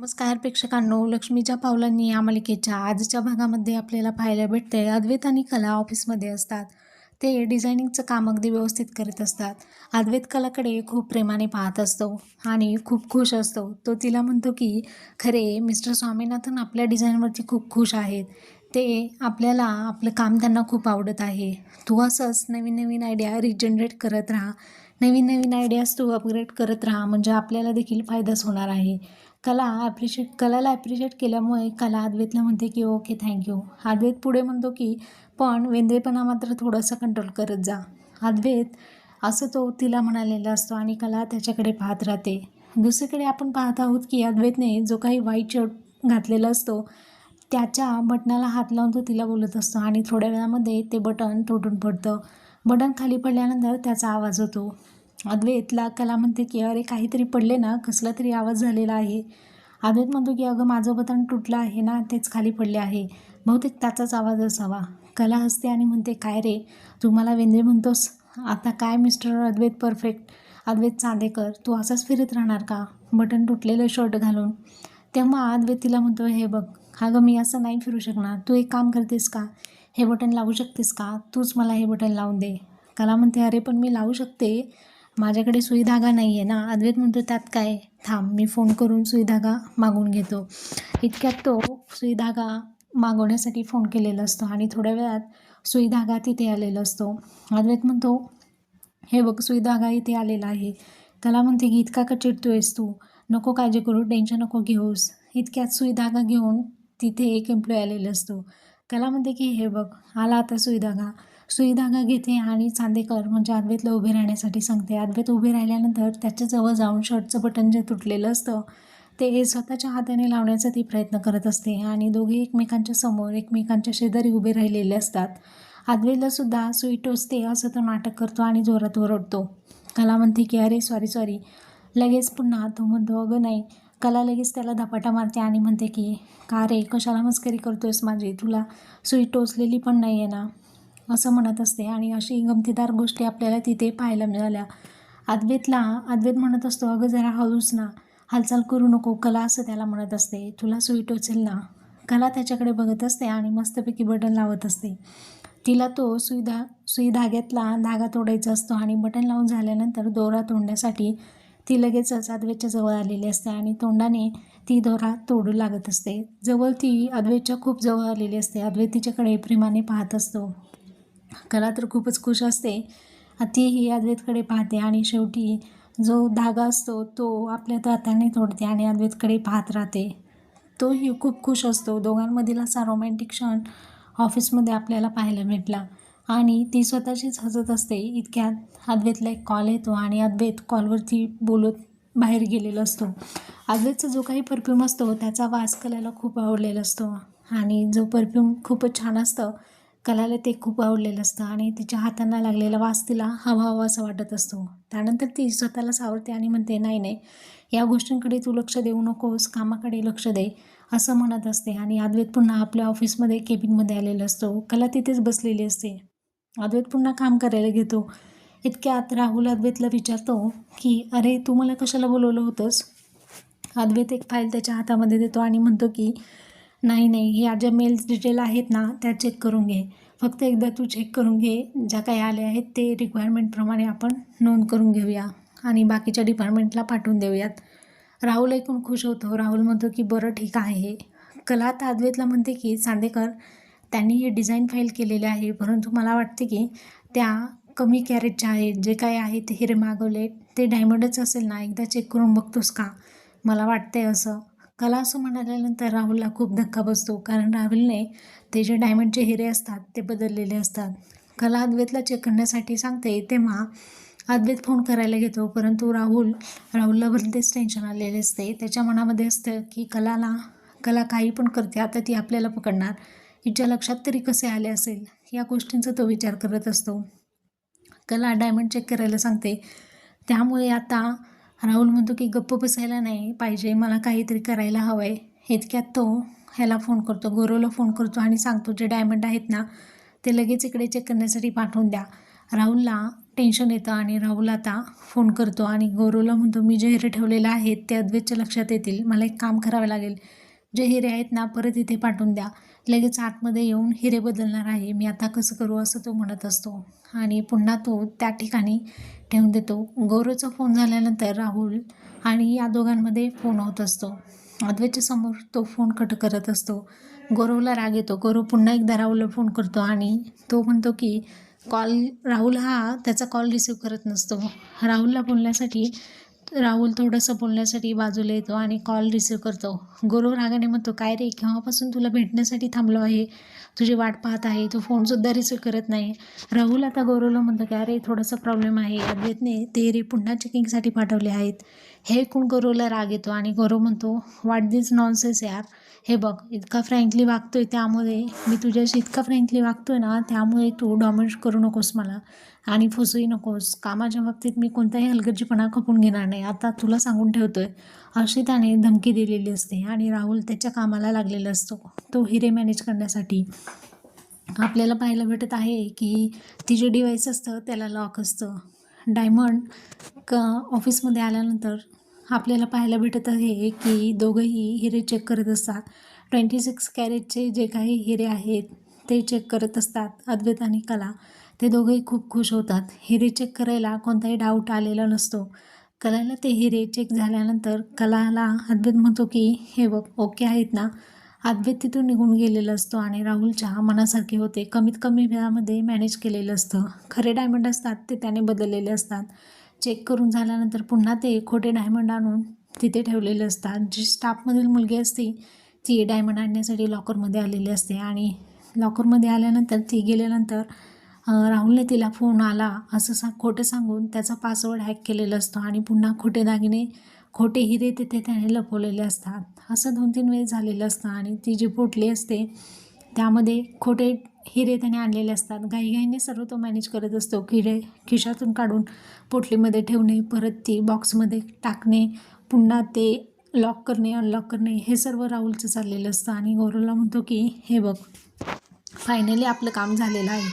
नमस्कार प्रेक्षकांनो. लक्ष्मीच्या पावलांनी या मालिकेच्या आजच्या भागामध्ये आपल्याला पाहायला भेटते अद्वैत आणि कला ऑफिसमध्ये असतात. ते डिझायनिंगचं काम अगदी व्यवस्थित करत असतात. अद्वैत कलाकडे खूप प्रेमाने पाहत असतो आणि खूप खुश असतो. तो तिला म्हणतो की खरे मिस्टर स्वामीनाथन आपल्या डिझाईनवरती खूप खुश आहेत. ते आपल्याला आपलं काम त्यांना खूप आवडत आहे. तू असंच नवीन नवीन आयडिया रिजनरेट करत राहा. नवीन नवीन आयडियाज तू अपग्रेड करत राहा. म्हणजे आपल्याला देखील फायदाच होणार आहे. कला ॲप्रिशिएट कलाला ॲप्रिशिएट केल्यामुळे कला अद्वैतला म्हणते की ओके थँक्यू अद्वैत पुढे म्हणतो की पण वेंद्रेपणा मात्र थोडासा कंट्रोल करत जा. अद्वैत असं तो तिला म्हणालेला असतो आणि कला त्याच्याकडे पाहत राहते. दुसरीकडे आपण पाहत आहोत की अद्वैतने जो काही व्हाईट शर्ट घातलेला असतो त्याच्या बटनाला हात लावून तो तिला बोलत असतो आणि थोड्या वेळामध्ये ते बटन तुटून पडतं. बटन खाली पडल्यानंतर त्याचा आवाज होतो. अद्वैतला कला म्हणते की अरे काहीतरी पडले ना कसला तरी आवाज झालेला आहे. अद्वैत म्हणतो की अगं माझं बटन तुटलं आहे ना तेच खाली पडले आहे. बहुतेक त्याचाच आवाज असावा. कला हसते आणि म्हणते काय रे तू मला वेंद्रे म्हणतोस? आता काय मिस्टर अद्वैत परफेक्ट? अद्वैत चांदेकर तू असाच फिरत राहणार का? बटन तुटलेलं शर्ट घालून. तेव्हा अद्वैत तिला म्हणतो हे बघ अगं मी असं नाही फिरू शकणार. तू एक काम करतेस का? हे बटन लावू शकतेस का? तूच मला हे बटन लावून दे. कला म्हणते अरे पण मी लावू शकते. माझ्याकडे सुईधागा नाही आहे ना. अद्वैत म्हणतो त्यात काय? थांब मी फोन करून सुईधागा मागून घेतो. इतक्यात तो सुईधागा मागवण्यासाठी फोन केलेला असतो आणि थोड्या वेळात सुईधागा तिथे आलेला असतो. अद्वैत म्हणतो हे बघ सुईधागा इथे आलेला आहे. त्याला म्हणते की इतका का चिडतोयस तू? नको काळजी करू टेन्शन नको घेऊस. इतक्यात सुईधागा घेऊन तिथे एक एम्प्लॉय आलेला असतो. त्याला म्हणते की हे बघ आला आता सुई धागा घेते आणि चांदेकर म्हणजे अद्वैतला उभे राहण्यासाठी सांगते. अद्वैत उभे राहिल्यानंतर त्याच्याजवळ जाऊन शर्टचं बटन जे तुटलेलं असतं ते स्वतःच्या हाताने लावण्याचा ती प्रयत्न करत असते आणि दोघे एकमेकांच्या समोर एकमेकांच्या शेजारी उभे राहिलेले असतात. अद्वैतला सुद्धा सुई टोचते असं तर नाटक करतो आणि जोरात ओरडतो. कला म्हणते की अरे सॉरी सॉरी लगेच पुन्हा तो म्हणतो अगं नाही. कला लगेच त्याला धपाटा मारते आणि म्हणते की का रे कशाला मस्करी करतोयस माझी? तुला सुई टोचलेली पण नाही आहे ना. असं म्हणत असते. आणि अशी गमतीदार गोष्टी आपल्याला तिथे पाहायला मिळाल्या. अद्वैतला अद्वैत म्हणत असतो अगं जरा हळूच ना. हालचाल करू नको. कला असं त्याला म्हणत असते. तुला सुई टोचेल ना. कला त्याच्याकडे बघत असते आणि मस्तपैकी बटन लावत असते. तिला तो सुई धा सुई धाग्यातला धागा तोडायचा असतो आणि बटन लावून झाल्यानंतर दोरा तोडण्यासाठी ती लगेचच अद्वैतच्या जवळ आलेली असते आणि तोंडाने ती दोरा तोडू लागत असते. जवळ ती अद्वैतच्या खूप जवळ आलेली असते. अद्वैत तिच्याकडे प्रेमाने पाहत असतो. कला तर खूपच खुश असते. तीही अद्वैतकडे पाहते आणि शेवटी जो धागा असतो तो आपल्या दाताने तोडते आणि अद्वैतकडे पाहत राहते. तोही खूप खुश असतो. दोघांमधील असा रोमॅन्टिक क्षण ऑफिसमध्ये आपल्याला पाहायला भेटला. आणि ती स्वतःशीच हसत असते. इतक्यात अद्वैतला एक कॉल येतो आणि अद्वैत कॉलवरती बोलत बाहेर गेलेला असतो. अद्वैतचा जो काही परफ्यूम असतो त्याचा वास कलाला खूप आवडलेला असतो. आणि जो परफ्यूम खूपच छान असतं कलाला ते खूप आवडलेलं असतं आणि तिच्या हातांना लागलेला वास तिला हवा हवा असं वाटत असतो. त्यानंतर ती स्वतःला सावरते आणि म्हणते नाही नाही या गोष्टींकडे तू लक्ष देऊ नकोस कामाकडे लक्ष दे असं म्हणत असते. आणि अद्वैत पुन्हा आपल्या ऑफिसमध्ये केबिनमध्ये आलेला असतो. कला तिथेच बसलेली असते. अद्वैत पुन्हा काम करायला घेतो. इतक्यात राहुल अद्वैतला विचारतो की अरे तू मला कशाला बोलवलं होतंस? अद्वैत एक फाईल त्याच्या हातामध्ये देतो आणि म्हणतो की नाही नाही ह्या ज्या मेल्स डिटेल आहेत ना त्या चेक करून घे. फक्त एकदा तू चेक करून घे ज्या काही आल्या आहेत ते रिक्वायरमेंटप्रमाणे आपण नोंद करून घेऊया आणि बाकीच्या डिपार्टमेंटला पाठवून देऊयात. राहुल ऐकून खुश होतो. राहुल म्हणतो की बरं ठीक आहे. हे कला तादवेतला म्हणते की चांदेकर त्यांनी हे डिझाईन फाईल केलेले आहे परंतु मला वाटते की त्या कमी कॅरेटच्या आहेत. जे काय आहे ते हिरे मागवले ते डायमंडच असेल ना एकदा चेक करून बघतोस का? मला वाटतंय असं. कला असं म्हणाल्यानंतर राहुलला खूप धक्का बसतो. कारण राहुलने ते जे डायमंडचे हिरे असतात ते बदललेले असतात. कला अद्वैतला चेक करण्यासाठी सांगते तेव्हा अद्वैत फोन करायला घेतो. परंतु राहुल राहुलला भलतेच टेन्शन आलेले असते. त्याच्या मनामध्ये असतं की कलाला कला काही पण करते आता ती आपल्याला पकडणार. हिच्या लक्षात तरी कसे आले असेल? या गोष्टींचा तो विचार करत असतो. कला डायमंड चेक करायला सांगते त्यामुळे आता राहुल म्हणतो की गप्प बसायला नाही पाहिजे मला काहीतरी करायला हवं आहे इतक्यात तो ह्याला फोन करतो गौरवला फोन करतो आणि सांगतो जे डायमंड आहेत ना ते लगेच इकडे चेक करण्यासाठी पाठवून द्या. राहुलला टेन्शन येतं आणि राहुल आता फोन करतो आणि गौरवला म्हणतो मी जे हिरे ठेवलेलं आहेत ते अद्वैतच्या लक्षात येतील. मला एक काम करावं लागेल. जे हिरे आहेत ना परत इथे पाठवून द्या. लगेच आतमध्ये येऊन हिरे बदलणार आहे. मी आता कसं करू असं तो म्हणत असतो. आणि पुन्हा तो त्या ठिकाणी ठेवून देतो. गौरवचा फोन झाल्यानंतर राहुल आणि या दोघांमध्ये फोन होत असतो. अद्वैतच्या समोर तो फोन कट करत असतो. गौरवला राग येतो. गौरव पुन्हा एकदा राहुलला फोन करतो आणि तो म्हणतो की कॉल राहुल हा त्याचा कॉल रिसीव करत नसतो. राहुलला बोलण्यासाठी राहुल थोडंसं बोलण्यासाठी बाजूला येतो आणि कॉल रिसीव्ह करतो. गौरव रागाने म्हणतो काय रे केव्हापासून तुला भेटण्यासाठी थांबलो आहे? तुझी वाट पाहत आहे तू फोनसुद्धा रिसीव्ह करत नाही. राहुल आता गौरवला म्हणतो की अरे थोडासा प्रॉब्लेम आहे. अद्वैतने ते रे पुन्हा चेकिंगसाठी पाठवले आहेत. हे ऐकून गौरवला राग येतो आणि गौरव म्हणतो वाट दिस नॉनसेस यार. हे बघ इतका फ्रँकली वागतोय त्यामुळे मी तुझ्याशी इतका फ्रँकली वागतोय ना त्यामुळे तू डॉमिनेट करू नकोस मला. आणि फसूही नकोस. कामाच्या बाबतीत मी कोणताही हलगर्जीपणा खपून घेणार नाही. आता तुला सांगून ठेवतोय अशी त्याने धमकी दिलेली असते आणि राहुल त्याच्या कामाला लागलेला असतो तो हिरे मॅनेज करण्यासाठी. आपल्याला पाहायला भेटत आहे की ती जे डिवाईस असतं त्याला लॉक असतं. डायमंड क ऑफिसमध्ये आल्यानंतर आपल्याला पाहायला भेटत आहे की दोघंही हिरे चेक करत असतात. ट्वेंटी सिक्स कॅरेटचे जे काही हिरे आहेत ते चेक करत असतात अद्वैत आणि कला. ते दोघंही खूप खुश होतात. हिरे चेक करायला कोणताही डाऊट आलेला नसतो. कलाला ते हिरे चेक झाल्यानंतर कलाला अद्वैत म्हणतो की हे बघ ओके आहेत ना? अद्वैत तिथून निघून गेलेला असतो आणि राहुलच्या मनासारखे होते. कमीत कमी वेळामध्ये मॅनेज केलेलं असतं. खरे डायमंड असतात ते त्याने बदललेले असतात. चेक करून झाल्यानंतर पुन्हा ते खोटे डायमंड आणून तिथे ठेवलेले असतात. जी स्टाफमधील मुलगी असते ती डायमंड आणण्यासाठी लॉकरमध्ये आलेली असते आणि लॉकरमध्ये आल्यानंतर ती गेल्यानंतर राहुलने तिला फोन आला असं सा खोटं सांगून त्याचा पासवर्ड हॅक केलेला असतो आणि पुन्हा खोटे दागिने खोटे हिरे तिथे त्याने लपवलेले असतात. असं दोन तीन वेळेस झालेलं असतं आणि ती जी पोटली असते त्यामध्ये खोटे हिरे त्याने आणलेले असतात. घाईघाईने सर्व तो मॅनेज करत असतो. किडे खिशातून काढून पोटलीमध्ये ठेवणे परत ती बॉक्समध्ये टाकणे पुन्हा ते लॉक करणे अनलॉक करणे हे सर्व राहुलचं चाललेलं असतं. आणि गौरवला म्हणतो की हे बघ फायनली आपलं काम झालेलं आहे.